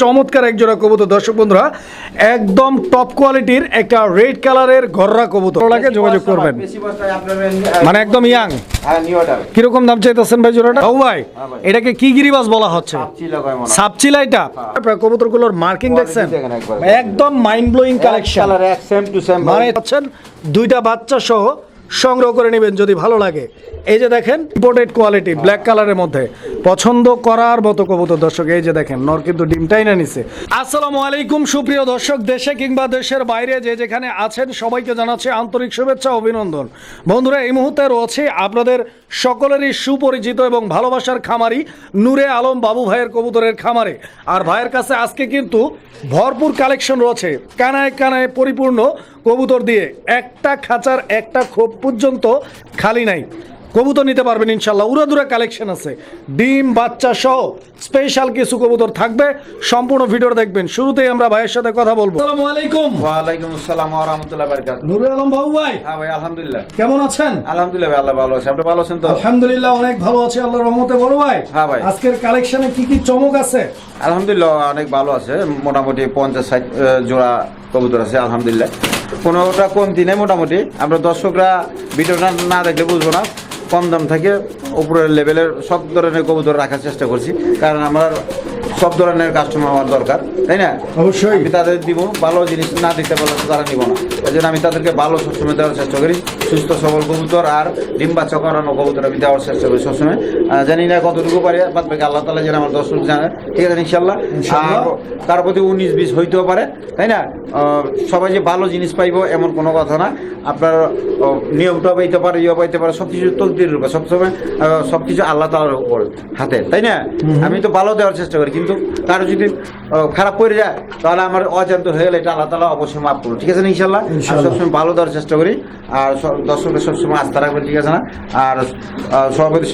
চমৎকার এক জোড়া কবুতর। দর্শক বন্ধুরা একদম টপ কোয়ালিটির একটা রেড কালারের ঘররা কবুতর। লাগে যোগাযোগ করবেন। মানে একদম ইয়াং হ্যাঁ কীরকম দাম চাইতেছেন ভাই জোড়াটা? ও ভাই। এটাকে কি গিরিবাস বলা হচ্ছে? মনে সাপচিলা এটা? আপনার কবুতরগুলোর মার্কিং দেখছেন? দেখেন একদম মাইন্ড ব্লোয়িং কালেকশন কালার এক সেম টু সেম মানে দুইটা বাচ্চা সহ সংগ্রহ করে নেবেন যদি ভালো লাগে। এই যে দেখেন ইম্পোর্টেড কোয়ালিটি ব্ল্যাক কালারের মধ্যে। পছন্দ করার মতো কবুতর, দর্শক, এই যে দেখেন, নর কিন্তু ডিমটাই না নিছে। আসসালামু আলাইকুম, সুপ্রিয় দর্শক, দেশে কিংবা দেশের বাইরে যে যেখানে আছেন, সবাইকে জানাচ্ছি আন্তরিক শুভেচ্ছা, অভিনন্দন। বন্ধুরা, এই মুহূর্তে রয়েছে আপনাদের সকলেরই সুপরিচিত এবং ভালোবাসার খামারি নূরে আলম বাবু ভাইয়ের কবুতরের খামারে। আর ভাইয়ের কাছে আজকে কিন্তু ভরপুর কালেকশন রয়েছে। কানায় কানায় পরিপূর্ণ কবুতর দিয়ে একটা খাঁচার একটা খোপ পর্যন্ত খালি নাই। কবুতর নিতে পারবেন ইনশাল্লাহ উড়াদুরা কালেকশন আছে। ডিম বাচ্চা সহ স্পেশাল কিছু কবুতর থাকবে। সম্পূর্ণ ভিডিও দেখবেন। শুরুতেই আমরা ভাইয়ের সাথে কথা বলব। আসসালামু আলাইকুম। ওয়ালাইকুম আসসালাম ওয়া রাহমাতুল্লাহি ওয়া বারাকাতুহু। নুরুল আলম বাবু ভাই। হ্যাঁ ভাই আলহামদুলিল্লাহ। কেমন আছেন? আলহামদুলিল্লাহ ভাই আল্লাহ ভালো আছে। আপনি ভালো আছেন তো? আলহামদুলিল্লাহ অনেক ভালো আছে। আল্লাহর রহমতে। বড় ভাই হ্যাঁ ভাই। আজকের কালেকশনে কি কি চমক আছে? আলহামদুলিল্লাহ অনেক ভালো আছে। মোটামুটি পঞ্চাশ ষাট আহ, জোড়া কবুতর আছে, আলহামদুলিল্লাহ। কোনোটা কমতি নেই মোটামুটি। আমরা দর্শকরা ভিডিওটা না দেখলে বুঝব না। কম দাম থাকে উপরের লেভেলের সব ধরনের কবুতর রাখার চেষ্টা করছি। কারণ আমার সব ধরনের কাস্টমার আমার দরকার তাই না? অবশ্যই। আমি তাদের দিব ভালো জিনিস না দিতে পারলে তো তারা নিব না। এই জন্য আমি তাদেরকে ভালো সবসময় দেওয়ার চেষ্টা করি। সুস্থ সবল কবুতর আর ডিম বাচ্চা করানো কবুতর আমি দেওয়ার চেষ্টা করি সবসময়। জানি না কতটুকু পারি বাদ বাকি আল্লাহ তালা যেন আমার দর্শক জানে। ঠিক আছে ইনশাল্লাহ আর তার প্রতি উনিশ বিশ হইতেও পারে তাই না? সবাই যে ভালো জিনিস পাইবো এমন কোনো কথা না। আপনার নিয়মটাও পাইতে পারে ইয়ে পাইতে পারে সব কিছু তকদির রূপে সবসময় সব কিছু আল্লাহ তালার উপর হাতে তাই না? আমি তো ভালো দেওয়ার চেষ্টা করি কিন্তু কারও যদি খারাপ করে যায় তাহলে আমার অজান্ত হয়ে গেলে এটা আল্লাহ তালা অবশ্যই মাফ করব ঠিক আছে না ইনশাল্লাহ সবসময় ভালো দেওয়ার চেষ্টা করি। আর দর্শকদের সবসময় আস্থা রাখবেন ঠিক আছে না? আর সভাপতি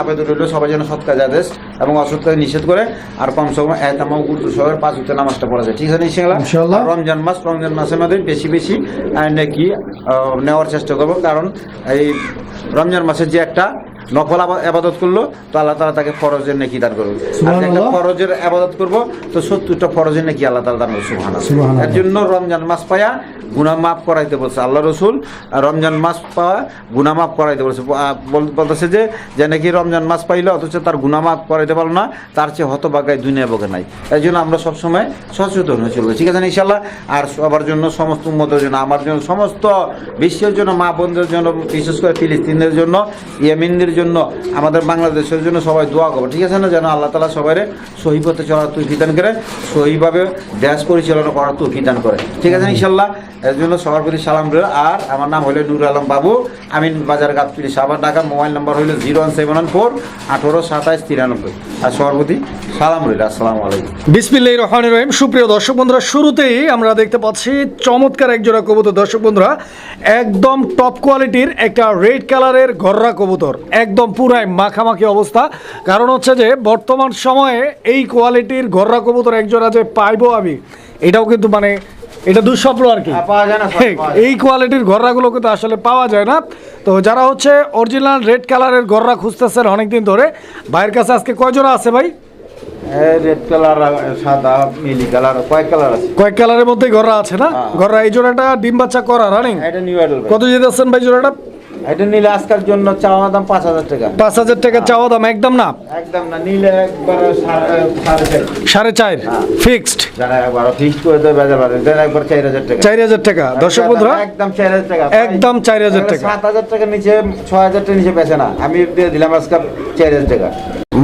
আবেদন রইল সবাই যেন সৎ কাজ আদেশ এবং অসৎ কাজ নিষেধ করে আর কম সময় এতামা উর্দু শহরের পাঁচ উত্তর নামাজটা পড়া যায়। ঠিক আছে না ইনশাল্লাহ রমজান মাস রমজান মাসের মধ্যে বেশি বেশি নাকি নেওয়ার চেষ্টা করব কারণ এই রমজান মাসের যে একটা আবা- আবাদত করল তো আল্লাহ তালা তাকে ফরজের নাকি দান করবে আর একটা ফরজের আবাদত করব তো সত্তরটা ফরজের নাকি আল্লাহ তালা দান করবে সুবহান এর জন্য রমজান মাস পায়া গুনাহ মাফ করাইতে বলছে আল্লাহ রসুল আর রমজান মাস পাওয়া গুনাহ মাফ করাইতে বলছে। বলতেছে যে যে নাকি রমজান মাস পাইলো অথচ তার গুনাহ মাফ করাইতে পারল না তার চেয়ে হতবাগায় দুনিয়া বকে নাই। এই জন্য আমরা সবসময় সচেতন হয়ে চলবো। ঠিক আছে ইনশাল্লাহ আর সবার জন্য সমস্ত উম্মতের জন্য আমার জন্য সমস্ত বিশ্বের জন্য মা বোনদের জন্য বিশেষ করে ফিলিস্তিনের জন্য ইয়েমিনদের জন্য আমাদের বাংলাদেশের জন্য সবাই দোয়া করব। ঠিক আছে না? যেন আল্লাহ তালা সবাই সহি পথে চলার তৌফিক দান করে, সহিভাবে দেশ পরিচালনা করার তৌফিক দান করে। ঠিক আছে, ইনশাল্লাহ? এর জন্য সবার প্রতি সালাম রইল। আর আমার নাম হলো নুর আলম বাবু। আমিন বাজার গাবতলি সাবার ঢাকা মোবাইল নাম্বার হলো zero one seven one four আঠারো সাতাইশ তিরানব্বই। আর সবার প্রতি সালাম রইল। আসসালামু আলাইকুম। বিসমিল্লাহ রহমান রহিম। সুপ্রিয় দর্শক বন্ধুরা, শুরুতেই আমরা দেখতে পাচ্ছি চমৎকার একজোড়া কবুতর। দর্শক বন্ধুরা, একদম টপ কোয়ালিটির একটা রেড কালারের গররা কবুতর। একদম পুরাই মাখামাখি অবস্থা। কারণ হচ্ছে যে বর্তমান সময়ে এই কোয়ালিটির ঘররা কবুতর এক জোড়া যে পাইবো আমি। এটাও কিন্তু মানে এটা দুঃস্বপ্ন আর কি। হ্যাঁ, যায়। এই কোয়ালিটির গররাগুলো কিন্তু আসলে পাওয়া যায় না। তো যারা হচ্ছে অরিজিনাল রেড কালারের ঘররা খুঁজতেছেন অনেকদিন ধরে ভাইয়ের কাছে আজকে কয় জোড়া আছে ভাই? রেড কালার সাদা কালার কয়েক কালার আছে। কয়েক কালারের মধ্যে গররা আছে না? হ্যাঁ। গররা এই জোড়াটা ডিম বাচ্চা করা রানিং এটা নিউ অ্যাডাল কত যেতেছেন ভাই জোড়াটা? এটা নিলে আজকের জন্য চাওয়া দাম পাঁচ হাজার টাকা। পাঁচ হাজার টাকা চাওয়া দাম একদম না? একদম না নিলে একবার সাড়ে চার। সাড়ে চার হ্যাঁ। ফিক্সড যারা একবার ফিক্সড করে দেবে বেজার বাড়ে দেন একবার চার হাজার টাকা। চার হাজার টাকা। দর্শক বন্ধুরা একদম চার হাজার টাকা একদম 4,000 টাকা। সাত হাজার টাকার নিচে ছয় হাজার টাকার নিচে না। আমি দিয়ে দিলাম আজকে চার হাজার টাকা।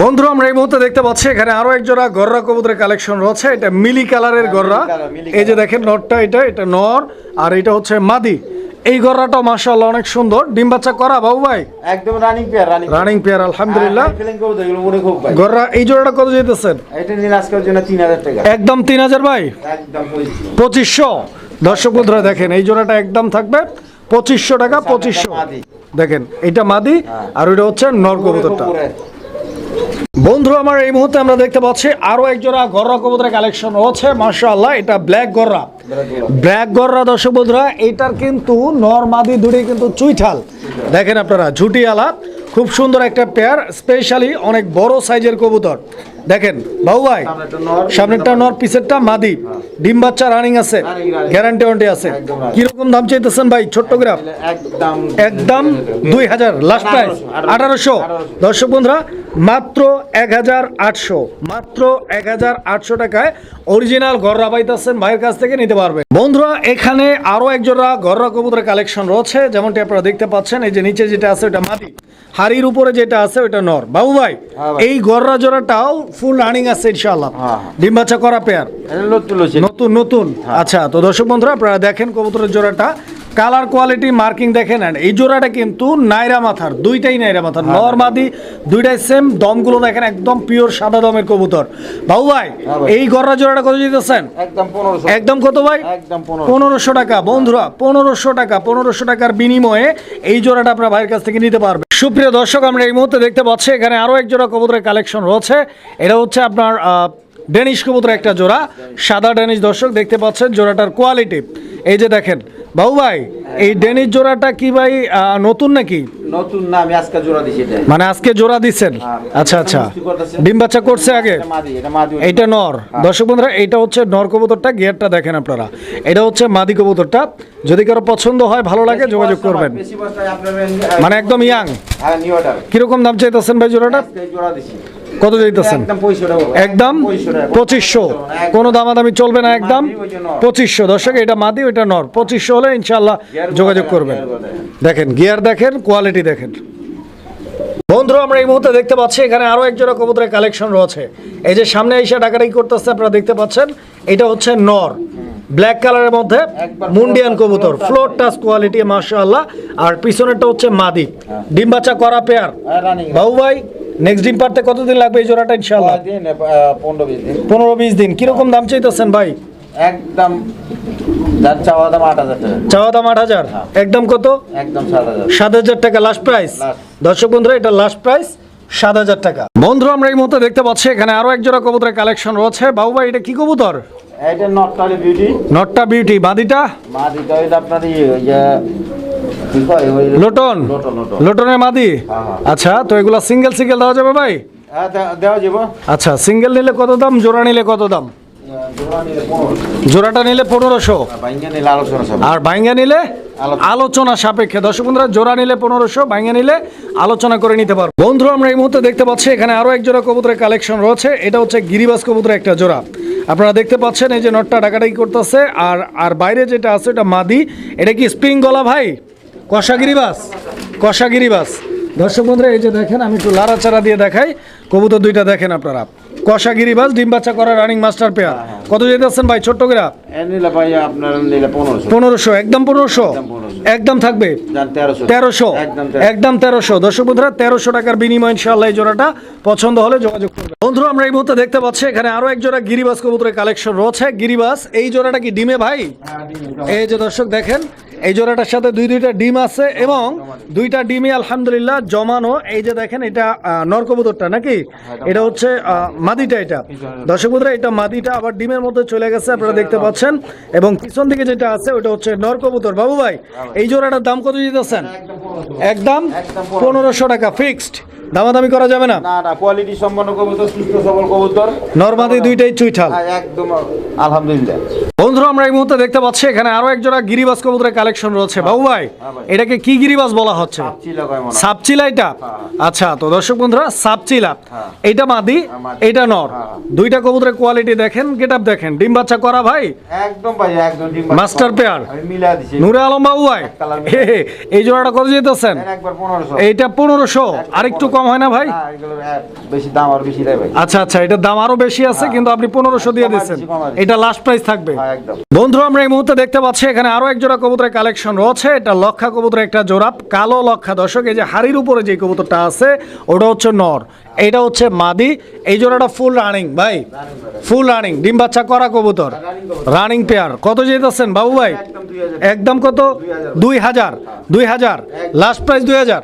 বন্ধুরা আমরা এই মুহূর্তে দেখতে পাচ্ছি এখানে আরও এক জোড়া গররা কবুতরের কালেকশন রয়েছে। এটা মিলি কালারের গররা। কালার, মিলি এই যে দেখেন নরটা এটা এটা নর আর এটা হচ্ছে মাদি। এই গররাটাও মাশাআল্লাহ অনেক সুন্দর। ডিম বাচ্চা করা বাবু ভাই? একদম running pair running running pair আলহামদুলিল্লাহ। ফিলিং করব এগুলো মনে খুব ভাই। গররা এই জোড়াটা কত যেতেছেন এটা নিলে আজকের জন্য তিন হাজার টাকা। একদম তিন হাজার ভাই? একদম পঁচিশশো। পঁচিশশো। দর্শক বন্ধুরা দেখেন এই জোড়াটা একদম থাকবে পঁচিশশো টাকা পঁচিশশো। মাদি। দেখেন এটা মাদি হ্যাঁ। আর ওইটা হচ্ছে নর কবুতরটা। বন্ধু আমার এই মুহূর্তে আমরা দেখতে পাচ্ছি আরও একজোড়া গররা কবুতরের কালেকশন হচ্ছে মার্শাল্লাহ এটা ব্ল্যাক গররা। ব্ল্যাক গররা, দর্শক বন্ধুরা, এটার কিন্তু নরমাদি মাদি দুটোই কিন্তু চুইঠাল। দেখেন আপনারা, ঝুটি আলা খুব সুন্দর একটা পেয়ার স্পেশালি অনেক বড় সাইজের কবুতর। দেখেন বাবু ভাই সামনেরটা নর, পিছেরটা মাদি। ডিম বাচ্চা রানিং আছে। গ্যারান্টি ওয়ারেন্টি আছে। কীরকম দাম চাইতেছেন ভাই ছোট্ট গ্রাফ একদম একদম। দুই হাজার লাস্ট প্রাইস আঠারোশো দর্শক বন্ধুরা মাত্র এক হাজার আটশো মাত্র এক হাজার আটশো টাকায় অরিজিনাল গররা পাইতেছেন ভাইয়ের কাছ থেকে নিতে পারবে বন্ধুরা এখানে আরও এক জোড়া গররা কবুতরের কালেকশন রয়েছে যেমনটি আপনারা দেখতে পাচ্ছেন এই যে নিচে যেটা আছে ওটা মাটি হাড়ির উপরে যেটা আছে ওটা নর। বাবু ভাই হ্যাঁ ভাই। এই গররা জোড়াটাও ফুল রানিং আছে ইনশাআল্লাহ। হ্যাঁ, হ্যাঁ। ডিম বাচ্চা করা পেয়ার নতুন নতুন নতুন? আচ্ছা তো দর্শক বন্ধুরা আপনারা দেখেন কবুতরের জোড়াটা। কালার কোয়ালিটি মার্কিং দেখেন and এই জোড়াটা কিন্তু নাইরা মাথার দুইটাই নাইরা মাথার। নরমাদি দুইটাই সেম দমগুলো দেখেন একদম পিওর সাদা দমের কবুতর। বাবু ভাই হ্যাঁ এই গররা জোড়াটা কত দিতেছেন? একদম কত ভাই? পনেরোশো। টাকা। বন্ধুরা পনেরোশো টাকা পনেরোশো টাকার বিনিময়ে এই জোড়াটা আপনার ভাইয়ের কাছ থেকে নিতে পারবে সুপ্রিয় দর্শক, আমরা এই মুহূর্তে দেখতে পাচ্ছি এখানে আরও এক জোড়া কবুতরের কালেকশন রয়েছে। এটা হচ্ছে আপনার ডেনিশ কবুতর একটা জোড়া সাদা ডেনিশ দর্শক দেখতে পাচ্ছেন জোড়াটার কোয়ালিটি এই যে দেখেন বাবু ভাই এই ডেনিশ জোড়াটা কি ভাই নতুন নাকি? নতুন না আমি আজকে জোড়া দিছি এটা। মানে আজকে জোড়া দিচ্ছেন? হ্যাঁ। আচ্ছা আচ্ছা। ডিম বাচ্চা করছে আগে? এটা এটা নর। দর্শক বন্ধুরা এইটা হচ্ছে নর কবুতরটা গিয়ারটা দেখেন আপনারা। এটা হচ্ছে মাদি কবুতরটা। যদি কারও পছন্দ হয় ভালো লাগে যোগাযোগ করবেন। মানে একদম ইয়াং। হ্যাঁ কীরকম দাম চাইতেছেন ভাই জোড়াটা? জোড়া দিছি। কত চাইতেছেন? একদম। পঁচিশশো। কোনো দামাদামি চলবে না একদম। পঁচিশশো। দর্শক এটা মাদি ওইটা নর। পঁচিশশো হলে ইনশাল্লাহ যোগাযোগ করবেন। দেখেন গিয়ার দেখেন কোয়ালিটি দেখেন। বন্ধুরা আমরা এই মুহূর্তে দেখতে পাচ্ছি এখানে আরও এক জোড়া কবুতরের কালেকশন রয়েছে। এই যে সামনে এসে ডাকাডাকি করতেছে আপনারা দেখতে পাচ্ছেন এটা হচ্ছে নর। ব্ল্যাক কালারের মধ্যে মুন্ডিয়ান কবুতর। ফ্লোর টাচ কোয়ালিটি মাশাআল্লাহ। আর পিছনেরটা হচ্ছে মাদি। ডিম বাচ্চা করা পেয়ার হ্যাঁ, বাবু ভাই নেক্সট ডিম পারতে কতদিন লাগবে এই জোড়াটা ইনশাআল্লাহ? পনেরো বিশ দিন। কীরকম দাম চাইতেছেন ভাই? একদম চাওয়া দাম আট হাজার হাজার? একদম কত? একদম সাত হাজার। টাকা লাস্ট প্রাইস Last। দর্শক বন্ধুরা এটা লাস্ট প্রাইস সাত হাজার টাকা। বন্ধুরা আমরা এই মুহূর্তে দেখতে পাচ্ছি এখানে আরও এক জোড়া কবুতরের কালেকশন রয়েছে। বাবু ভাই এটা কি কবুতর? এটা নটটালি বিউটি নটটা বিউটি বাদিটা? মাদিটা হইলে আপনার ইয়ে ওই যে লোটন। Lotion lotion. লোটনের মাদি? হ্যাঁ, হ্যাঁ। আচ্ছা তো এগুলা সিঙ্গেল সিঙ্গেল দেওয়া যাবে ভাই? হ্যাঁ দেওয়া যাবে। আচ্ছা সিঙ্গেল নিলে কত দাম? জোড়া নিলে কত দাম? জোড়াটা নিলে পনেরোশো। বাইঙ্গা আর ভাঙ্গা নিলে আলোচনা। সাপেক্ষে। দর্শক বন্ধুরা জোড়া নিলে পনেরোশো ভাঙ্গা নিলে আলোচনা করে নিতে পারব বন্ধুরা আমরা এই মুহূর্তে দেখতে পাচ্ছি এখানে আরও এক জোড়া কবুতরের কালেকশন রয়েছে। এটা হচ্ছে গিরিবাস কবুতরের একটা জোড়া। আপনারা দেখতে পাচ্ছেন এই যে নটটা ডাকাডাকি করতেছে আর আর বাইরে যেটা আছে এটা মাদি। এটা কি স্প্রিং গলা ভাই? কষা গিরিবাস? কষা গিরিবাস। দর্শক বন্ধুরা এই যে দেখেন আমি একটু লাড়াচাড়া দিয়ে দেখাই। কবুতর দুইটা দেখেন আপনারা। কষা গিরিবাস ডিম বাচ্চা করা রানিং মাস্টার পেয়ার কত যেতেছেন ভাই ছোট্ট করে? এ নিলে ভাই আপনার নিলে পনেরোশো। পনেরোশো একদম পনেরোশো? একদম থাকবে? তেরোশো। একদম তেরোশো। দর্শক বন্ধুরা তেরোশো টাকার বিনিময় ইনশাল্লাহ এই জোড়াটা পছন্দ হলে যোগাযোগ করবে বন্ধুরা আমরা এই মুহূর্তে দেখতে পাচ্ছি এখানে আরও এক জোড়া গিরিবাস কবুতরের কালেকশন রয়েছে। গিরিবাস এই জোড়াটা কি ডিমে ভাই? এই যে দর্শক দেখেন এই জোড়াটার সাথে দুই দুইটা ডিম আছে এবং দুইটা ডিমই আলহামদুলিল্লাহ জমানো। এই যে দেখেন এটা আহ, নর নাকি? এটা হচ্ছে মাদিটা এটা। দর্শক বন্ধুরা এটা মাদিটা আবার ডিমের মধ্যে চলে গেছে আপনারা দেখতে পাচ্ছেন। এবং পিছন দিকে যেটা আছে ওটা হচ্ছে নর কবুতর বাবু ভাই এই জোড়াটার দাম কত দিতেছেন? একদম পনেরোশো। টাকা ফিক্সড দামাদামি করা যাবে না। না না কোয়ালিটি সম্পন্ন কবুতর সুস্থ সবল কবুতর। নর্মাদি দুইটাই চুইঠাল হ্যাঁ, একদম আলহামদুলিল্লাহ। বন্ধুরা আমরা এই মুহূর্তে দেখতে পাচ্ছি এখানে আরও এক জোড়া গিরিবাস কবুতরের কালেকশন রয়েছে। বাবু ভাই এটাকে কি গিরিবাস বলা হচ্ছে? হয়। সাপচিলা এটা? আচ্ছা তো দর্শক বন্ধুরা সাপচিলা। এটা মাদি। এটা নর। দুইটা কবুতরের কোয়ালিটি দেখেন গেটআপ দেখেন। ডিম বাচ্চা করা ভাই? একদম ভাই একদম ডিম মাস্টার পেয়ার। মিলা দিছি। নুরে আলম বাবু ভাই? এই জোড়াটা কত যেতেছেন? এইটা পনেরোশো। আরেকটু কম হয় না ভাই? না এগুলো এক বেশি দাম আর বেশি দেয় ভাই। আচ্ছা আচ্ছা এটার দাম আরও বেশি আছে কিন্তু আপনি পনেরোশো দিয়ে দিচ্ছেন। এটা লাস্ট প্রাইস থাকবে। হ্যাঁ বন্ধুরা আমরা এই মুহূর্তে দেখতে পাচ্ছি এখানে আরও এক জোড়া কবুতরের কালেকশন রয়েছে। এটা লক্ষা কবুতরের একটা জোড়া কালো লক্ষা। দর্শক এই যে হাড়ির উপরে যে কবুতরটা আছে ওটা হচ্ছে নর। এটা হচ্ছে মাদি। এই জোড়াটা ফুল রানিং ভাই। ফুল রানিং ডিম বাচ্চা করা কবুতর। রানিং পেয়ার কত যেতেছেন বাবু ভাই? একদম একদম কত? দুই হাজার। দুই হাজার। লাস্ট প্রাইস দুই হাজার।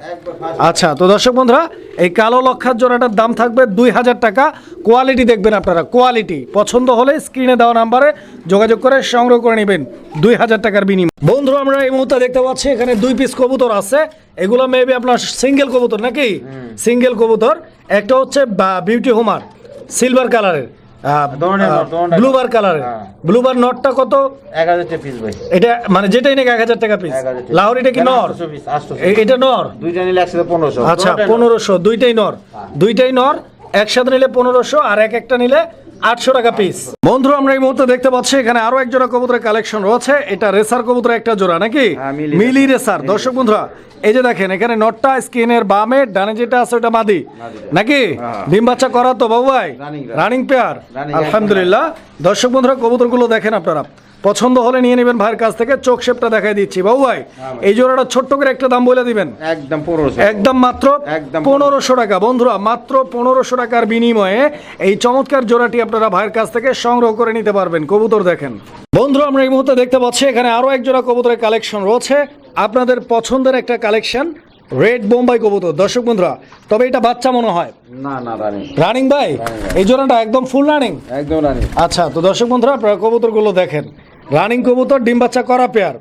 আচ্ছা তো দর্শক বন্ধুরা এই কালো লক্ষার জোড়াটার দাম থাকবে দুই হাজার টাকা। কোয়ালিটি দেখবেন আপনারা কোয়ালিটি। পছন্দ হলে স্ক্রিনে দেওয়া নাম্বারে যোগাযোগ করে সংগ্রহ করে নেবেন দুই হাজার টাকার বিনিময়। বন্ধু আমরা এই মুহূর্তে দেখতে পাচ্ছি এখানে দুই পিস কবুতর আছে। এগুলো মেবি আপনার সিঙ্গেল কবুতর নাকি? সিঙ্গেল কবুতর। একটা হচ্ছে বিউটি হোমার সিলভার কালারের ব্লুবার কালার হ্যাঁ। ব্লুবার নটটা কত? এক হাজার পিস ভাই। এটা মানে যেটাই নাকি এক হাজার টাকা পিস লাহোর এটা কি নর? এটা নর? দুইটা নিলে একসাথে পনেরোশো। আচ্ছা পনেরোশো দুইটাই নর। দুইটাই নর একসাথে নিলে পনেরোশো আর এক একটা নিলে আটশো টাকা পিস বন্ধু আমরা এই মুহূর্তে দেখতে পাচ্ছি এখানে আরও এক জোড়া কবুতরের কালেকশন রয়েছে। এটা রেসার কবুতরের একটা জোড়া নাকি? হ্যাঁ, মিলি রেসার। দর্শক বন্ধুরা এই যে দেখেন এখানে নটটা স্কিনের বামে ডানে যেটা আছে ওটা মাদি। নাকি? হ্যাঁ। ডিম বাচ্চা করা তো বাবু ভাই রানিং পেয়ার আলহামদুলিল্লাহ। দর্শক বন্ধুরা কবুতরগুলো দেখেন আপনারা। পছন্দ হলে নিয়ে নেবেন ভাইয়ের কাছ থেকে। চোখ শেপটা দেখাই দিচ্ছি। বাবু ভাই এই জোড়াটা ছোট্ট করে একটা দাম বলে দিবেন? একদম পনেরোশো একদম মাত্র একদম পনেরোশো টাকা। বন্ধুরা মাত্র পনেরোশো টাকার বিনিময়ে এই চমৎকার জোড়াটি আপনারা ভাইয়ের কাছ থেকে সংগ্রহ করে নিতে পারবেন। কবুতর দেখেন। বন্ধুরা আমরা এই মুহূর্তে দেখতে পাচ্ছি এখানে আরও এক জোড়া কবুতরের কালেকশন রয়েছে। আপনাদের পছন্দের একটা কালেকশন রেড বোম্বাই কবুতর। দর্শক বন্ধুরা তবে এটা বাচ্চা মনে হয়? না না রানি। রানিং ভাই? এই জোড়াটা একদম ফুল রানিং একদম রানি আচ্ছা তো দর্শক বন্ধুরা আপনারা কবুতরগুলো দেখেন। রানিং কবুতর ডিম বাচ্চা করা পেয়ার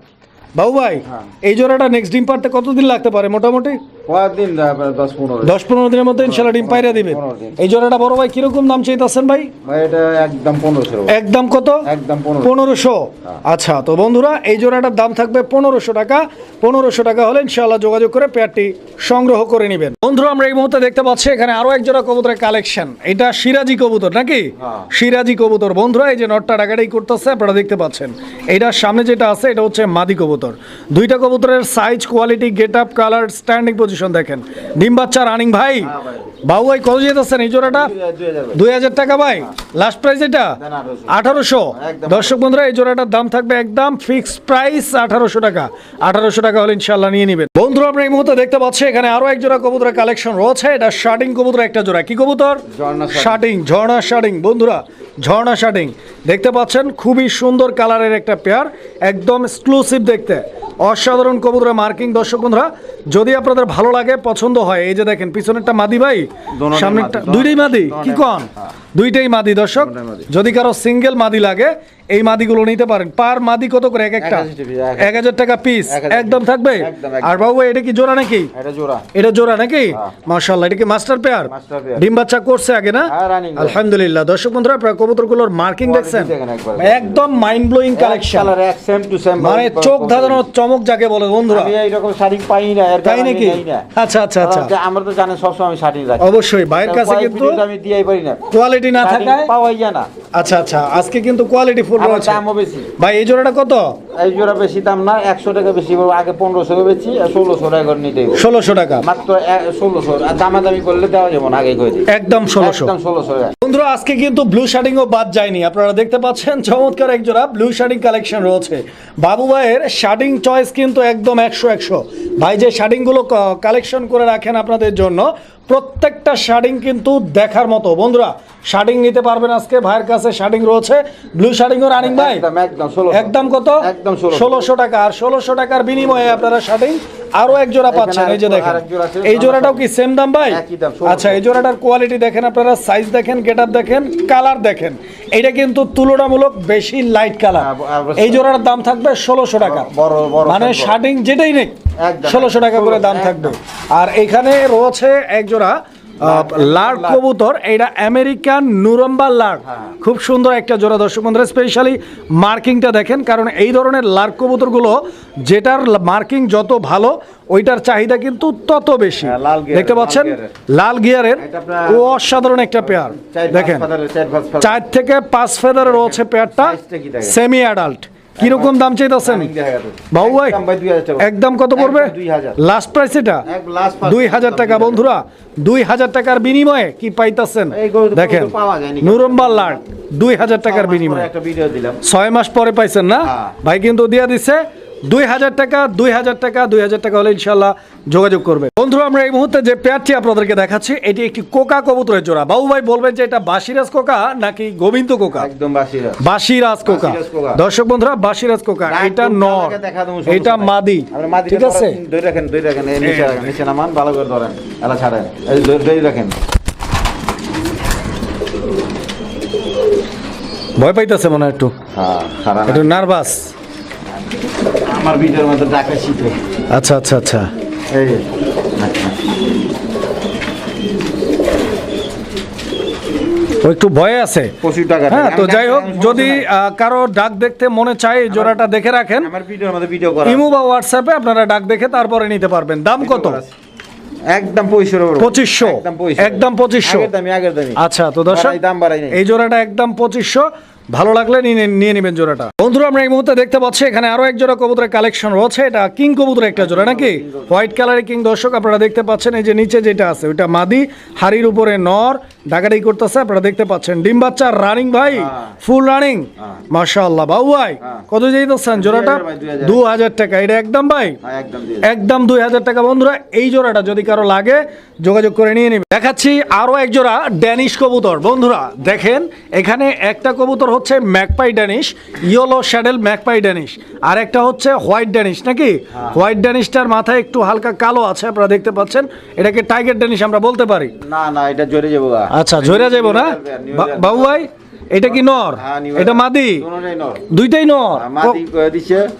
বাবু ভাই হ্যাঁ। এই জোড়াটা নেক্সট ডিম পারতে কতদিন লাগতে পারে মোটামুটি কয়েকদিন দশ পনেরো দশ পনেরো দিনের মধ্যে ইনশাল্লাহ ডিম পাইরা দিবেন। এই জোড়াটা বড় ভাই কীরকম দাম চাইতেছেন ভাই? ভাই এটা একদম পনেরোশো। একদম কত? একদম পনেরোশো। আচ্ছা তো বন্ধুরা এই জোড়াটার দাম থাকবে পনেরোশো টাকা। পনেরোশো টাকা হলে ইনশাল্লাহ যোগাযোগ করে পেয়ারটি সংগ্রহ করে নেবেন। বন্ধুরা আমরা এই মুহূর্তে দেখতে পাচ্ছি এখানে আরও এক জোড়া কবুতরের কালেকশন। এটা সিরাজি কবুতর নাকি? হ্যাঁ। সিরাজি কবুতর। বন্ধুরা এই যে নটটা ডাকাটাই করতেছে আপনারা দেখতে পাচ্ছেন। এইটার সামনে যেটা আছে এটা হচ্ছে মাদি কবুতর। দুইটা কবুতরের size quality get up colour standing position দেখেন। ডিম বাচ্চা রানিং ভাই। বাবু ভাই কত যেতেছেন এই জোড়াটা? দুই হাজার টাকা ভাই। লাস্ট প্রাইস এটা? আঠারোশো। দর্শক বন্ধুরা এই জোড়াটার দাম থাকবে একদম ফিক্সড প্রাইস আঠারোশো টাকা। আঠারোশো টাকা হলে ইনশাল্লাহ নিয়ে নেবেন। বন্ধুরা আমরা এই মুহূর্তে দেখতে পাচ্ছি এখানে আরও এক জোড়া কবুতরের কালেকশন রয়েছে। এটা শার্টিং কবুতর একটা জোড়া। কি কবুতর। শার্টিং ঝর্ণা শার্টিং বন্ধুরা ঝর্ণা শাডিং দেখতে পাচ্ছেন খুবই সুন্দর কালারের একটা পেয়ার একদম এক্সক্লুসিভ দেখতে। অসাধারণ কবুতরের মার্কিং দর্শক বন্ধুরা যদি আপনাদের ভালো লাগে পছন্দ হয় এই যে দেখেন পিছনেরটা মাদি ভাই সামনে সামনেরটা দুইটাই মাদি? কি কন? দুইটাই মাদি দর্শক। যদি কারও সিঙ্গেল মাদি লাগে এই মাদিগুলো নিতে পারেন। পার মাদি কত করে? এক একটা। এক হাজার টাকা পিস একদম থাকবে। আর বাবু এটা কি জোড়া নাকি? এটা জোড়া। নাকি? হ্যাঁ। এটা কি মাস্টার পেয়ার ডিম বাচ্চা করছে আগে না? হ্যাঁ। আলহামদুলিল্লাহ। দর্শক বন্ধুরা আপনারা কবুতরগুলোর মার্কিং দেখছেন? একদম মাইন্ড ব্লোয়িং কালেকশন মানে চোখ ধাঁধানোর চমক যাকে বলে বন্ধুরা। আমি এইরকম শাড়ি পাই না তাই নাকি? আচ্ছা আচ্ছা আচ্ছা। আমরা তো জানেন সবসময় আমি শাড়ি রাখি। অবশ্যই ভাইয়ের কাছে কিন্তু আমি দিয়েই পারি না। কোয়ালিটি না থাকায় পাওয়াই যায় না। আচ্ছা আচ্ছা আজকে কিন্তু কোয়ালিটি ফুল আমার রয়েছে দামও বেশি। ভাই এই জোড়াটা কত? এই জোড়া বেশি দাম না একশো টাকা বেশি আগে পনেরোশো বেশি ষোলোশো টাকা নিতে ষোলোশো টাকা। মাত্র ষোলোশো আর দামাদামি করলে দেওয়া যাবে না আগে করে একদম ষোলোশো। একদম ষোলোশো বন্ধুরা আজকে কিন্তু ব্লু শার্টিং বাদ যায়নি। আপনারা দেখতে পাচ্ছেন চমৎকার এক জোড়া ব্লু শার্টিং কালেকশন রয়েছে। বাবু ভাইয়ের শার্টিং চয়েস কিন্তু একদম একশো একশো। ভাই যে শার্টিংগুলো কালেকশন করে রাখেন আপনাদের জন্য প্রত্যেকটা শাড়িং কিন্তু দেখার মতো। বন্ধুরা শার্ডিং নিতে পারবেন আজকে ভাইয়ের কাছে শার্ডিং রয়েছে। ব্লু শাডিং ও রানিং ভাই? একদম একদম কত? একদম 1600 ষোলোশো টাকা। আর ষোলোশো টাকার বিনিময়ে আপনারা শার্টিং আরও এক জোড়া পাচ্ছেন এই যে দেখেন। এই জোড়াটাও কি সেম দাম ভাই? একই দাম, 1600 আচ্ছা এই জোড়াটার কোয়ালিটি দেখেন আপনারা সাইজ দেখেন গেট দেখেন কালার দেখেন। এটা কিন্তু তুলনামূলক বেশি লাইট কালার হ্যাঁ, এই জোড়াটার দাম থাকবে ষোলোশো টাকা। মানে শার্টিং যেটাই নেই ষোলোশো টাকা করে দাম থাকবে। আর এখানে রয়েছে এক জোড়া লার্ক কবুতর এটা আমেরিকান নুরম্বা লার্ক। হ্যাঁ। খুব সুন্দর একটা জোড়া দর্শক বন্ধুরা স্পেশালি মার্কিংটা দেখেন কারণ এই ধরনের লার্ক কবুতরগুলো যেটার মার্কিং যত ভালো ওইটার চাহিদা কিন্তু তত বেশি। হ্যাঁ, দেখতে পাচ্ছেন? লাল গিয়ারের। ও অসাধারণ একটা পেয়ার দেখেন। চার থেকে পাঁচ ফেদারের রয়েছে পেয়ারটা? সেমি অ্যাডাল্ট কীরকম দাম চাইতেছেন। বাবু ভাই একদম ভাই 2000 টাকা। একদম কত পড়বে? লাস্ট প্রাইস এটা? দুই হাজার টাকা বন্ধুরা দুই হাজার টাকার বিনিময়ে কি পাইতাছেন? দেখেন নুরম্বার লাট দুই হাজার টাকার বিনিময়ে। ছয় মাস পরে পাইছেন না? হ্যাঁ। ভাই কিন্তু দিয়া দিছে দুই হাজার টাকা দুই হাজার টাকা দুই হাজার টাকা হলে ইনশাল্লাহ যোগাযোগ করবে। বন্ধুরা আমরা এই মুহূর্তে যে পেয়ারটি আপনাদেরকে দেখাচ্ছি এটি একটি কোকা কবুতরের জোড়া। বাবু ভাই বলবেন যে এটা বাসিরাজ কোকা নাকি গোবিন্দ কোকা? একদম বাসিরাজ। কোকা। বাসিরাজ কোকা। দর্শক বন্ধুরা বাসিরাজ কোকা। এটা নর। এটা মাদি। ঠিক আছে? ধরেন, রাখেন ধরে রাখেন নিচে রাখেন নিচে নামান ভালো করে ধরেন এলা ছাড়েন। এই ধরে ধরে রাখেন। ভয় পাইতেছে মনে হয় একটু। হ্যাঁ একটু নার্ভাস আমার ভিডিওর মধ্যে ডাকা শিখে আচ্ছা আচ্ছা আচ্ছা। এই আচ্ছা ও একটু ভয়ে আছে। টাকা হ্যাঁ তো যাই হোক যদি কারও ডাক দেখতে মনে চায় এই জোড়াটা দেখে রাখেন। আমার ভিডিও করা ইমু বা হোয়াটসঅ্যাপে আপনারা ডাক দেখে তারপরে নিতে পারবেন। দাম কত? একদম পঁচিশশো একদম পঁচিশশো। আচ্ছা তো দর্শক দাম বাড়াই এই জোড়াটা একদম পঁচিশশো। ভালো লাগলে নিয়ে নিয়ে নেবেন জোড়াটা। বন্ধুরা আমরা এই মুহূর্তে দেখতে পাচ্ছি এখানে আরও এক জোড়া কবুতরের কালেকশন রয়েছে। এটা কিং কবুতরের একটা জোড়া নাকি? হোয়াইট কালারের কিং দর্শক আপনারা দেখতে পাচ্ছেন এই যে নিচে যেটা আছে ওইটা মাদি হাড়ির উপরে নর ডাকাডাকি করতেছে আপনারা দেখতে পাচ্ছেন। ডিম বাচ্চা রানিং ভাই ফুল রানিং মাশাআল্লাহ বাউ ভাই কত যেতেছেন জোড়াটা? 2000 ভাই, 2000 দু হাজার টাকা এটা একদম ভাই? হ্যাঁ, একদম দুই হাজার টাকা। বন্ধুরা এই জোড়াটা যদি কারও লাগে যোগাযোগ করে নিয়ে নিবে দেখাচ্ছি আরও এক জোড়া ড্যানিশ কবুতর। বন্ধুরা দেখেন এখানে একটা কবুতর হচ্ছে magpie Danish yellow saddle magpie Danish আর একটা হচ্ছে হোয়াইট ড্যানিশ নাকি? হোয়াইট ড্যানিশটার মাথায় একটু হালকা কালো আছে আপনারা দেখতে পাচ্ছেন। এটাকে টাইগার ড্যানিশ আমরা বলতে পারি। না না এটা জোরে যাব। আচ্ছা ঝরে যাব না। বাবু ভাই এটা কি নর? হ্যাঁ, এটা। মাদি? দুইটাই নর? হ্যাঁ,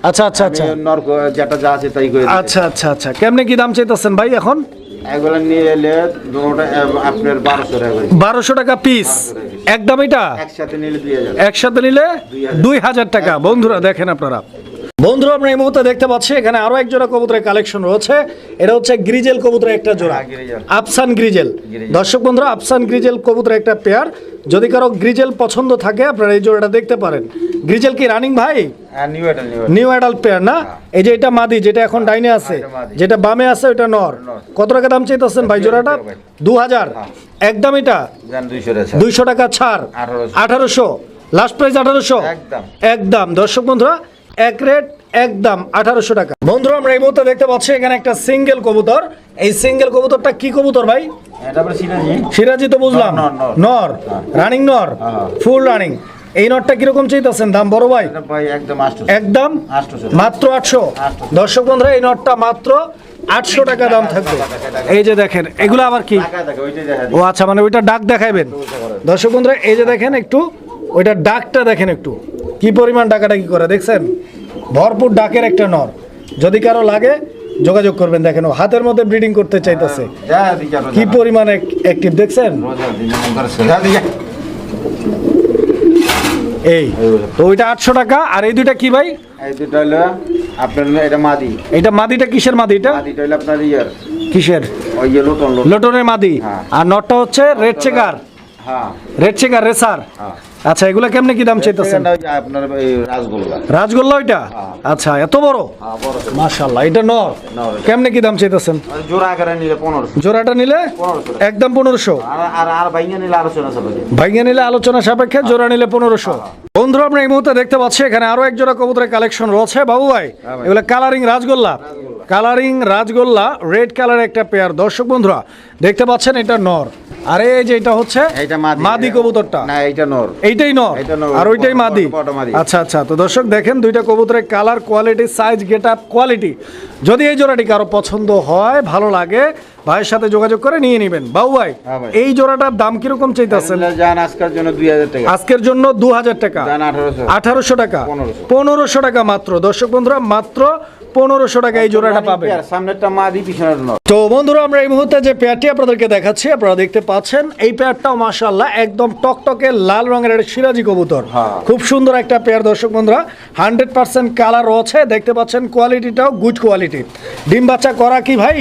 আচ্ছা, আচ্ছা, আচ্ছা। নর যেটা যা আছে তাই আচ্ছা আচ্ছা আচ্ছা। কেমনে কি দাম চাইতেছেন ভাই এখন? বারোশো টাকা পিস একদম এটা? একসাথে নিলে দুই হাজার। টাকা। বন্ধুরা দেখেন আপনারা। বন্ধুরা আমরা এই মুহূর্তে দেখতে পাচ্ছি এখানে আরও এক জোড়া কবুতরের কালেকশন রয়েছে। এটা হচ্ছে গ্রিজেল কবুতরের একটা জোড়া। হ্যাঁ, আফসান গ্রিজেল। দর্শক বন্ধুরা আফসান গ্রিজেল কবুতরের একটা পেয়ার যদি কারও গ্রিজেল পছন্দ থাকে আপনারা এই জোড়াটা দেখতে পারেন। গ্রিজেল কি রানিং ভাই? হ্যাঁ নিউ অ্যাডাল্ট পেয়ার না? এই যে এটা মাদি যেটা এখন ডাইনে আছে যেটা বামে আছে ওটা নর। কত টাকা দাম চাইতেছেন ভাই জোড়াটা? দু হাজার একদম এটা? দুইশো টাকা ছাড়। আঠারোশো। লাস্ট প্রাইস আঠারোশো। একদম। দর্শক বন্ধুরা এক রেট একদম আঠারোশো টাকা। বন্ধুরা আমরা এই মুহূর্তে দেখতে পাচ্ছি এখানে একটা সিঙ্গেল কবুতর। এই সিঙ্গেল কবুতরটা কি কবুতর ভাই? এটা সিরাজি। তো বুঝলাম। নর, রানিং নর। হ্যাঁ। ফুল রানিং এই নটটা কীরকম চাইতেছেন? দাম বড় ভাই? একদম একদম মাত্র আটশো? 800 দর্শক বন্ধুরা এই নটটা মাত্র আটশো টাকা দাম থাকবে। এই যে দেখেন এগুলো আবার কি? ও আচ্ছা মানে ওইটা ডাক দেখাইবেন দর্শক বন্ধুরা এই যে দেখেন একটু ওইটা ডাকটা দেখেন একটু। কি পরিমাণ ডাকাটা কি করে দেখছেন? ভরপুর ডাকের একটা নর। যদি কারও লাগে যোগাযোগ করবেন দেখেন ও হাতের মধ্যে ব্রিডিং করতে চাইতেছে। যা দিকে আপনার কি পরিমাণ অ্যাক্টিভ দেখছেন? এই তো ওইটা আটশো টাকা আর এই দুইটা কি ভাই? এই দুটো হলো আপনার এটা মাদি। এটা মাদিটা কিসের মাদি এটা? মাদিটা হলো আপনার ইয়ার। কিসের? ওই লোটন লোটন। লোটনের মাদি। হ্যাঁ। আর নটটা হচ্ছে রেড চেকার হ্যাঁ। Red checker racer. হ্যাঁ। আচ্ছা এগুলা কেমনে কি দাম চাইতেছেন? আপনার রাসগোল্লা। রাজগোল্লা ওইটা? হ্যাঁ। আচ্ছা এত বড়? হ্যাঁ। মাশাল্লাহ এটা নর। কেমনে কি দাম চাইতেছেন? জোড়া আকারে নিলে পনেরোশো। জোড়াটা নিলে একদম পনেরোশো। আর আর ভাইয়া নিলে আলোচনা সবাই ভাইয়া নিলে আলোচনা সাপেক্ষে জোড়া নিলে পনেরোশো। বন্ধুরা আমরা এই মুহূর্তে দেখতে পাচ্ছি এখানে আরও এক জোড়া কবুতরের কালেকশন রয়েছে। বাবু ভাই। এগুলো কালারিং রাজগোল্লা কালারিং রাজগোল্লা রেড কালারের একটা পেয়ার দর্শক বন্ধুরা দেখতে পাচ্ছেন এটা নর। আরে এই যে এটা হচ্ছে মাদি কবুতরটা? না এইটা নর। এইটাই নর? আর ওইটাই মাদি? আচ্ছা আচ্ছা তো দর্শক দেখেন দুইটা কবুতরের colour quality size get up quality যদি এই জোড়াটি কারও পছন্দ হয় ভালো লাগে ভাইয়ের সাথে যোগাযোগ করে নিয়ে নেবেন। বাবু ভাই হ্যাঁ এই জোড়াটার দাম কীরকম চাইতেছেন? আজকের জন্য দুই হাজার টাকা। আজকের জন্য দু হাজার টাকা। আঠারোশো। টাকা। পনেরোশো টাকা মাত্র। দর্শক বন্ধুরা মাত্র পনেরোশো টাকা এই জোড়াটা পাবে সামনেরটা মাদি পিছনের নর। তো বন্ধুরা আমরা এই মুহূর্তে যে পেয়ারটি আপনাদেরকে দেখাচ্ছি আপনারা দেখতে পাচ্ছেন এই পেয়ারটাও মাশাআল্লাহ একদম টকটকে লাল রঙের একটা সিরাজি কবুতর। হ্যাঁ। খুব সুন্দর একটা পেয়ার দর্শক বন্ধুরা। হান্ড্রেড পার্সেন্ট কালার রয়েছে দেখতে পাচ্ছেন কোয়ালিটিটাও গুড কোয়ালিটি ডিম বাচ্চা করা কি ভাই?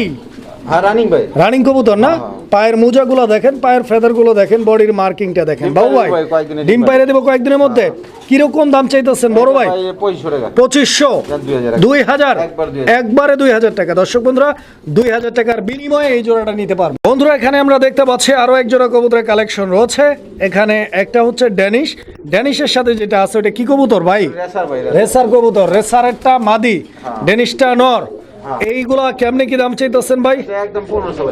হ্যাঁ রানিং ভাই রানিং কবুতর না? পায়ের মোজাগুলো দেখেন পায়ের ফেদারগুলো দেখেন বডির মার্কিংটা দেখেন। বাবু ভাই ডিম পাইরে দেবো কয়েকদিনের মধ্যে। কীরকম দাম চাইতেছেন বড় ভাই? পঁচিশশো টাকা। পঁচিশশো? যাক, 2000 দুই হাজার? একবার 2000 একবারে দুই হাজার টাকা। দর্শক বন্ধুরা দুই হাজার টাকার বিনিময়ে এই জোড়াটা নিতে পারব। বন্ধুরা এখানে আমরা দেখতে পাচ্ছি আরও এক জোড়া কবুতরের কালেকশন রয়েছে। এখানে একটা হচ্ছে ড্যানিশ। ড্যানিশের সাথে যেটা আছে ওটা কি কবুতর ভাই। রেসার কবুতর রেসারেরটা মাদি। ড্যানিশটা নর। এইগুলা কেমনে কি দাম চাইতেছেন ভাই?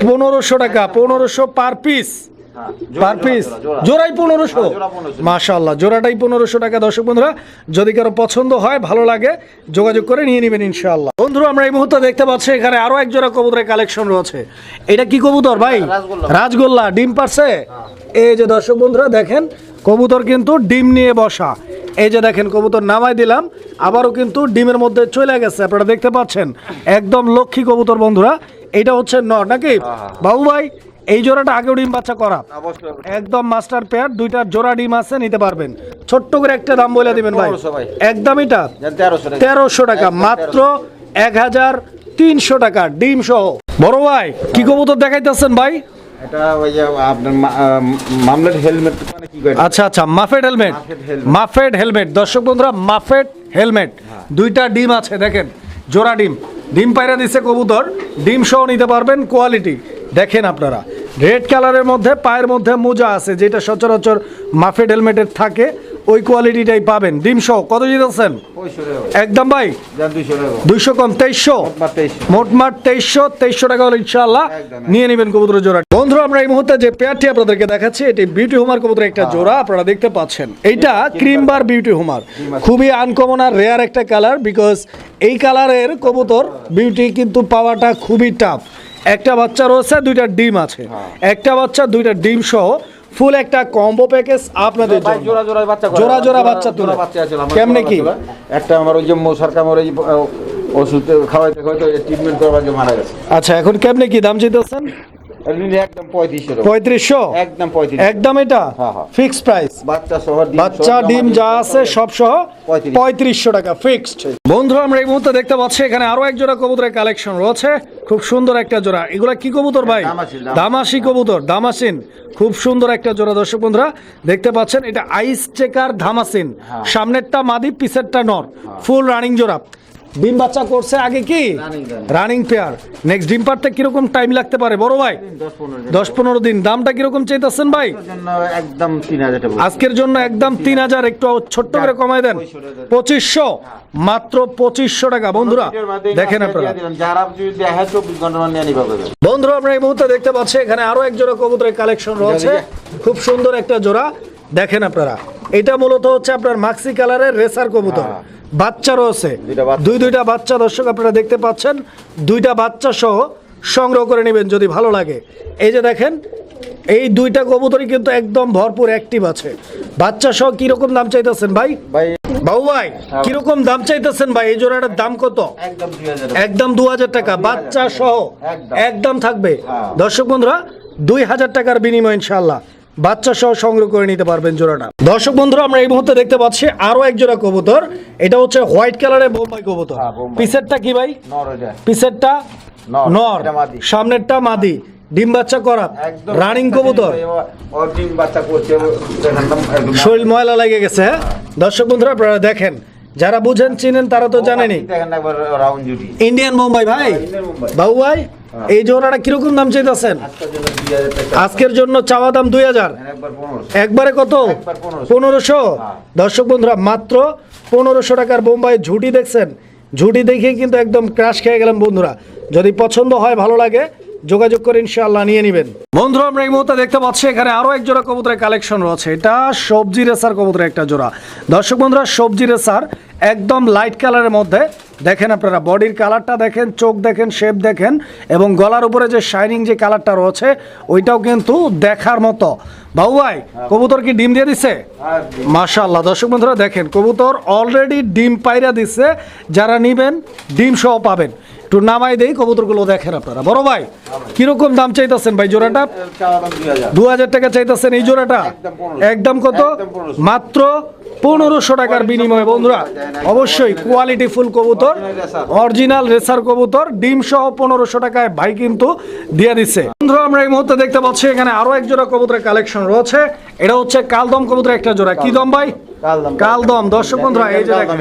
পনেরোশো টাকা পনেরোশো পার পিস হ্যাঁ, পার পিস জোড়া, জোড়া। জোড়াই পনেরোশো। হ্যাঁ, জোড়া 1500 মাশাল্লাহ জোড়াটাই পনেরোশো টাকা। দর্শক বন্ধুরা যদি কারও পছন্দ হয় ভালো লাগে যোগাযোগ করে নিয়ে নেবেন ইনশাআল্লাহ। বন্ধুরা আমরা এই মুহূর্তে দেখতে পাচ্ছি এখানে আরও এক জোড়া কবুতরের কালেকশন রয়েছে। এটা কি কবুতর ভাই? রাজগোল্লা। রাজগোল্লা ডিম পারছে? এই যে দর্শক বন্ধুরা দেখেন কবুতর কিন্তু ডিম নিয়ে বসা। এই যে দেখেন কবুতর নামাই দিলাম আবারও কিন্তু ডিমের মধ্যে চলে গেছে আপনারা দেখতে পাচ্ছেন। একদম লক্ষ্মী কবুতর বন্ধুরা। এটা হচ্ছে নর নাকি? বাবু ভাই এই জোড়াটা আগেও ডিম বাচ্চা করা। একদম মাস্টার পেয়ার দুইটার জোড়া ডিম আছে নিতে পারবেন। ছোট্ট করে একটা দাম বলে দিবেন ভাই। 1500 একদম এটা? তেরোশো টাকা। মাত্র এক হাজার তিনশো টাকা ডিম সহ। বড় ভাই কি কবুতর দেখাইতেছেন ভাই? এটা ওই যে আপনার মামলেট হেলমেট মানে আচ্ছা আচ্ছা হেলমেট। হেলমেট। দর্শক বন্ধুরা হেলমেট। দুইটা ডিম আছে দেখেন জোড়া ডিম। ডিম পায়রা দিচ্ছে কবুতর। ডিম সহ নিতে পারবেন কোয়ালিটি। দেখেন আপনারা রেড কালারের মধ্যে পায়ের মধ্যে মোজা আছে যেটা সচরাচর মাফেড হেলমেটের থাকে। ওই কোয়ালিটিটাই পাবেন। ডিম সহ কত দিতেছেন? একদম ভাই? দুইশো কম তেইশশো? মোটমাট 2300 মোটমাট তেইশশো তেইশশো টাকা হলে ইনশাআল্লাহ একদম, নিয়ে নেবেন কবুতরের জোড়া। বন্ধুরা আমরা এই মুহূর্তে যে পেয়ারটি আপনাদেরকে দেখাচ্ছি এটি বিউটি হোমার কবুতরের একটা জোড়া আপনারা দেখতে পাচ্ছেন। এইটা ক্রিম বার বিউটি হোমার খুবই আনকমন আর রেয়ার একটা কালার বিকজ এই কালারের কবুতর বিউটি কিন্তু পাওয়াটা খুবই টাফ একটা বাচ্চা রয়েছে দুইটা ডিম আছে। একটা বাচ্চা দুইটা ডিম সহ ফুল একটা কম্বো প্যাকেজ আপনাদের জন্য। জোড়া জোড়া বাচ্চা জোড়া জোড়া বাচ্চা তো বাচ্চা আছে কেমনে কি? একটা আমার ওই যে মশার কামড় আহ, ওষুধ খাওয়াইতে খাওয়াইতে ট্রিটমেন্ট করার জন্য মারা গেছে। আচ্ছা এখন কেমনে কি দাম চাইতেছেন? একদম এটা? হ্যাঁ, হ্যাঁ। Fixed price? বাচ্চা সহ ডিম বাচ্চা ডিম যা আছে সব সহ পঁয়ত্রিশ। পঁয়ত্রিশশো টাকা ফিক্সড। বন্ধুরা আমরা এই মুহূর্তে দেখতে পাচ্ছি এখানে আরও এক জোড়া কবুতরের কালেকশন রয়েছে। খুব সুন্দর একটা জোড়া। এগুলা কি কবুতর ভাই? দামাসিন। দামাসি কবুতর দামাসিন খুব সুন্দর একটা জোড়া দর্শক বন্ধুরা। দেখতে পাচ্ছেন এটা আইস চেকার ধামাসিন হ্যাঁ। সামনেরটা মাদি পিছেরটা নর। ফুল রানিং জোড়া। ডিম বাচ্চা করছে আগে কি। রানিং পেয়ার নেক্সট ডিম পারতে কীরকম টাইম লাগতে পারে বড় ভাই? দশ পনেরো দিন। দামটা কীরকম চাইতেছেন ভাই? একদম আজকের জন্য একদম তিন হাজার। একটু ছোট্ট করে কমাই দেন। পঁচিশশো মাত্র পঁচিশশো টাকা। বন্ধুরা দেখেন আপনারা পাবে বন্ধুরা আমরা এই মুহূর্তে দেখতে পাচ্ছি এখানে আরও এক জোড়া কবুতরের কালেকশন রয়েছে। খুব সুন্দর একটা জোড়া। দেখেন আপনারা। এটা মূলত হচ্ছে আপনার মাক্সি কালারের রেসার কবুতর। হ্যাঁ। বাচ্চা রয়েছে। দুই দুইটা বাচ্চা দর্শক আপনারা দেখতে পাচ্ছেন দুইটা বাচ্চা সহ সংগ্রহ করে নেবেন যদি ভালো লাগে। এই যে দেখেন এই দুইটা কবুতরই কিন্তু একদম ভরপুর অ্যাক্টিভ আছে। বাচ্চা সহ কীরকম দাম চাইতেছেন ভাই? ভাই বাবু ভাই কীরকম দাম চাইতেছেন ভাই? এই জোড়াটার দাম কত? একদম দু হাজার টাকা। বাচ্চা সহ একদম। একদম থাকবে। হ্যাঁ। দর্শক বন্ধুরা দুই হাজার টাকার বিনিময় ইনশাল্লাহ বাচ্চা সহ সংগ্রহ করে নিতে পারবেন জোড়াটা। দর্শক বন্ধুরা আমরা এই মুহূর্তে দেখতে পাচ্ছি আরও এক জোড়া কবুতর। এটা হচ্ছে হোয়াইট কালারের বোম্বাই কবুতর। হ্যাঁ, পিসেরটা কি ভাই? পিসেরটা নর। সামনেরটা মাদি। ডিম বাচ্চা করা। রানিং কবুতর। শরীর ময়লা লেগে গেছে হ্যাঁ? দর্শক বন্ধুরা আপনারা দেখেন। যারা বুঝেন চিনেন তারা তো জানেনি ইন্ডিয়ান মুম্বাই ভাই? বাবু ভাই? এই জোড়াটা কীরকম দাম চাইতেছেন? আজকের জন্য চাওয়া দাম দুই হাজার। একবারে কত? পনেরোশো। দর্শক বন্ধুরা, মাত্র পনেরোশো টাকার বোম্বাই ঝুটি দেখছেন। ঝুটি দেখে কিন্তু একদম ক্রাশ খেয়ে গেলাম বন্ধুরা। যদি পছন্দ হয়, ভালো লাগে যোগাযোগ করে ইনশাআল্লাহ নিয়ে নেবেন। বন্ধুরা আমরা এই মুহূর্তে দেখতে পাচ্ছি এখানে আরও এক জোড়া কবুতরের কালেকশন রয়েছে। এটা সবজি রেসার কবুতরের একটা জোড়া। দর্শক বন্ধুরা সবজি রেসার একদম লাইট কালারের মধ্যে। দেখেন আপনারা বডির কালারটা দেখেন চোখ দেখেন শেপ দেখেন এবং গলার উপরে যে শাইনিং যে কালারটা রয়েছে ওইটাও কিন্তু দেখার মতো। বাবু ভাই কবুতর কি ডিম দিয়ে দিছে? আর মাশাআল্লাহ। দর্শক বন্ধুরা দেখেন কবুতর অলরেডি ডিম পাইরা দিচ্ছে যারা নিবেন ডিম সহ পাবেন। একটু নামাই দেই, কবুতরগুলো দেখেন আপনারা। বড় ভাই, কীরকম দাম চাইতেছেন ভাই জোড়াটা? দু হাজার টাকা চাইতেছেন এই জোড়াটা? একদম কত? মাত্র পনেরোশো টাকার বিনিময়ে, বন্ধুরা। অবশ্যই কোয়ালিটি ফুল কবুতর অরিজিনাল রেসার কবুতর, ডিম সহ পনেরোশো টাকায় ভাই কিন্তু দিয়ে দিচ্ছে বন্ধুরা, আমরা এই মুহূর্তে দেখতে পাচ্ছি এখানে আরও এক জোড়া কবুতরের কালেকশন রয়েছে। এটা হচ্ছে কালদম কবুতরের একটা জোড়া। কি দম ভাই? কালদম। দর্শক বন্ধুরা এই যে দেখেন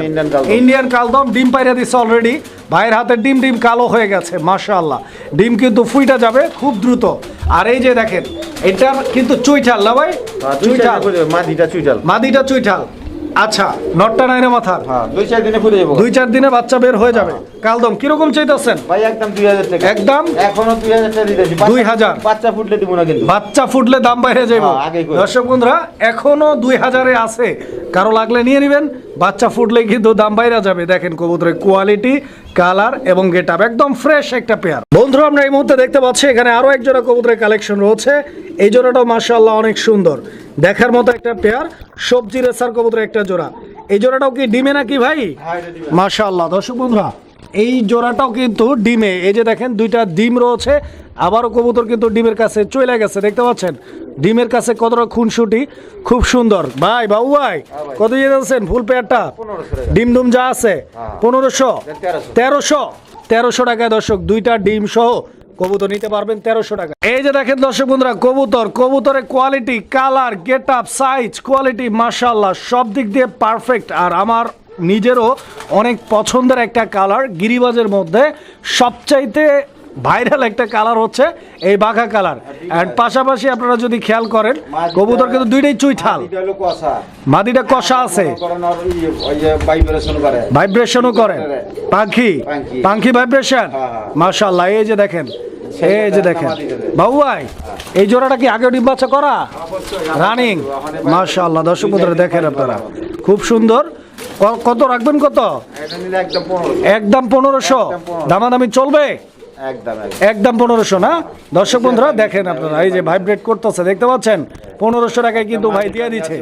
ইন্ডিয়ান কালদম। ডিম পাইরা দিচ্ছে অলরেডি ভাইয়ের হাতে ডিম ডিম কালো হয়ে গেছে মাশাআল্লাহ। ডিম কিন্তু ফুইটা যাবে খুব দ্রুত। আর এই যে দেখেন এটা কিন্তু চুইঠাল না ভাই? চুইঠাল। মাদিটা চুইঠাল। মাদিটা চুইঠাল। আচ্ছা নটটা নাইনে মাথা হ্যাঁ দুই চার দিনে ফুটে যাবে দুই চার দিনে বাচ্চা বের হয়ে যাবে। কালদম কীরকম চাইতেছেন? ভাই একদম দুই হাজার টাকা। একদম? এখনও দুই হাজার টাকা দিতেছি। দুই হাজার? বাচ্চা ফুটলে দিব না কিন্তু। বাচ্চা ফুটলে দাম বাইরে যাইব। হ্যাঁ। দর্শক বন্ধুরা এখনও দুই হাজারে আছে। কারও লাগলে নিয়ে নেবেন। বাচ্চা ফুটলে কিন্তু দাম বাইরে যাবে। দেখেন কবুতরের কোয়ালিটি কালার এবং গেট আপ একদম ফ্রেশ একটা পেয়ার বন্ধুরা আমরা এই মুহূর্তে দেখতে পাচ্ছি এখানে আরও এক জোড়া কবুতরের কালেকশন রয়েছে। এই জোড়াটাও মাশাআল্লাহ অনেক সুন্দর। দেখার মতো একটা পেয়ার সবজি রেসার কবুতরের একটা জোড়া। এই জোড়াটাও কি ডিমে নাকি ভাই? হ্যাঁ। মাশাআল্লাহ দর্শক বন্ধুরা এই জোড়াটাও কিন্তু ডিমে। এই যে দেখেন দুইটা ডিম রয়েছে আবারও কবুতর কিন্তু ডিমের কাছে চলে গেছে দেখতে পাচ্ছেন? ডিমের কাছে কতটা খুনসুটি খুব সুন্দর। ভাই বাবু ভাই কত দিয়ে যাচ্ছেন ফুল পেয়ারটা? ডিম ডুম যা আছে পনেরোশো? তেরোশো? তেরোশো টাকায় দর্শক দুইটা ডিম সহ কবুতর নিতে পারবেন তেরোশো টাকা। এই যে দেখেন দর্শক বন্ধুরা, কবুতর, কবুতরের quality colour get up size quality মাসাল্লাহ সব দিক দিয়ে পারফেক্ট আর আমার নিজেরও অনেক পছন্দের একটা কালার গিরিবাজের মধ্যে সবচাইতে ভাইরাল একটা কালার হচ্ছে এই বাঘা কালার। অ্যান্ড পাশাপাশি আপনারা যদি খেয়াল করেন কবুতর কিন্তু দুইটাই চুইঠাল। মাদিটা কষা। আছে। করেন আর ওই- ওই যে ভাইব্রেশন করে ভাইব্রেশনও করে। পাখি পাখি। ভাইব্রেশন হ্যাঁ, হ্যাঁ। এই যে দেখেন এই যে দেখেন। বাবু ভাই এই জোড়াটা কি আগে ডিম বাচ্চা করা? রানিং মাশাআল্লাহ দর্শক দেখেন আপনারা। খুব সুন্দর। কত রাখবেন কত? একদম পনেরোশো। একদম 15 দামাদামি চলবে? একদম পনেরোশো না? দর্শক বন্ধুরা দেখেন আপনারা এই যে ভাইব্রেট করতেছে দেখতে পাচ্ছেন? পনেরোশো টাকায় কিন্তু ভাই দিয়ে দিচ্ছে।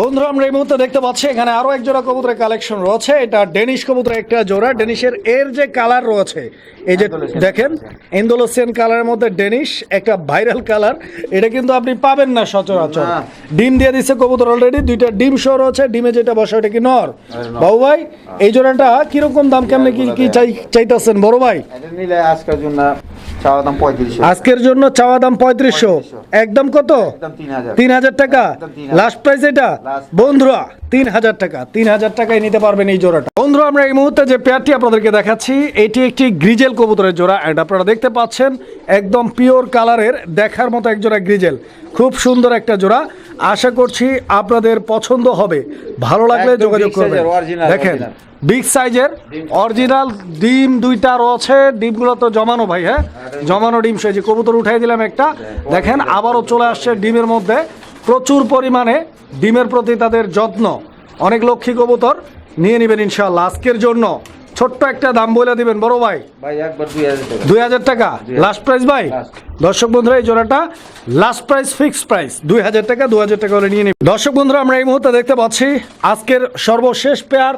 বন্ধুরা আমরা এই মুহূর্তে দেখতে পাচ্ছি এখানে আরও এক জোড়া কবুতরের কালেকশন রয়েছে। এটা ডেনিশ কবুতরের একটা জোড়া। ডেনিশের এর যে কালার রয়েছে এই যে দেখেন ইন্দোলোসিয়ান কালারের মধ্যে ডেনিশ একটা ভাইরাল কালার এটা কিন্তু আপনি পাবেন না সচরাচর। ডিম দিয়ে দিচ্ছে কবুতর অলরেডি দুইটা ডিম শো রয়েছে ডিমে যেটা বসে ওটা কি নর? বাবু ভাই এই জোড়াটা কীরকম দাম কেমনে কি কি চাই চাইতেছেন বড় ভাই? এটা নিলে আজকের জন্য চাওয়া দাম পঁয়ত্রিশশো। আজকের জন্য চাওয়া দাম পঁয়ত্রিশশো। একদম কত? তিন হাজার। টাকা। লাস্ট প্রাইস এটা। বন্ধুরা তিন হাজার টাকা তিন হাজার টাকায় নিতে পারবেন এই জোড়াটা। বন্ধুরা আমরা এই মুহূর্তে যে পেয়ারটি আপনাদেরকে দেখাচ্ছি এটি একটি গ্রিজেল কবুতরের জোড়া অ্যান্ড আপনারা দেখতে পাচ্ছেন একদম পিওর কালারের দেখার মতো এক জোড়া গ্রিজেল। খুব সুন্দর একটা জোড়া আশা করছি আপনাদের পছন্দ হবে। ভালো লাগলে যোগাযোগ করবেন। দেখেন। বিগ সাইজের অরিজিনাল ডিম দুইটা রয়েছে ডিমগুলো তো জমানো ভাই হ্যাঁ? জমানো ডিম যে কবুতর উঠাই দিলাম একটা। দেখেন আবারও চলে আসছে ডিমের মধ্যে। প্রচুর পরিমাণে ডিমের প্রতি তাদের যত্ন। অনেক লক্ষ্মী কবুতর নিয়ে নেবেন ইনশাল্লাহ আজকের জন্য ছোট্ট একটা দাম বলে দিবেন। বড় ভাই? দুই হাজার টাকা। লাস্ট প্রাইস ভাই। দর্শক বন্ধুরা এই জোড়াটা লাস্ট প্রাইস ফিক্সড প্রাইস দুই হাজার টাকা দু হাজার টাকা হলে নিয়ে নিন দর্শক বন্ধুরা আমরা এই মুহূর্তে দেখতে পাচ্ছি আজকের সর্বশেষ পেয়ার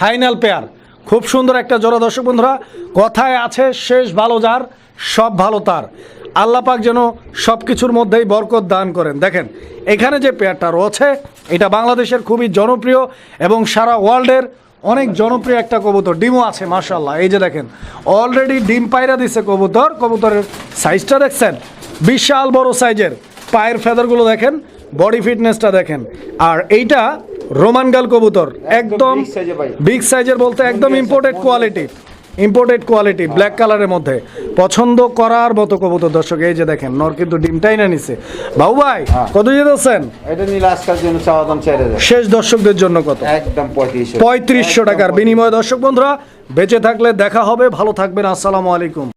ফাইনাল পেয়ার খুব সুন্দর একটা জোড়া দর্শক বন্ধুরা। কথায় আছে শেষ ভালো যার সব ভালো তার। আল্লাহ পাক যেন সব কিছুর মধ্যেই বরকত দান করেন। দেখেন এখানে যে পেয়ারটা রয়েছে এটা বাংলাদেশের খুবই জনপ্রিয় এবং সারা ওয়ার্ল্ডের অনেক জনপ্রিয় একটা কবুতর। ডিমও আছে মাশাল্লাহ এই যে দেখেন অলরেডি ডিম পায়রা দিছে কবুতর। কবুতরের সাইজটা দেখছেন? বিশাল বড় সাইজের পায়ের ফেদারগুলো দেখেন বডি ফিটনেসটা দেখেন। আর এইটা রোমান গাল কবুতর একদম। বিগ সাইজের বলতে একদম imported quality imported quality black কালারের মধ্যে। পছন্দ করার মতো কবুতর দর্শক এই যে দেখেন নর কিন্তু ডিমটাই না নিছে। বাবু ভাই হ্যাঁ। কত দিয়ে দিচ্ছেন এটা নিলে আজকের জন্য চাওয়া দাম শেষ দর্শকদের জন্য কত? একদম পঁয়ত্রিশশো। টাকার বিনিময়ে দর্শক বন্ধুরা বেঁচে থাকলে দেখা হবে ভালো থাকবেন আসসালামু আলাইকুম।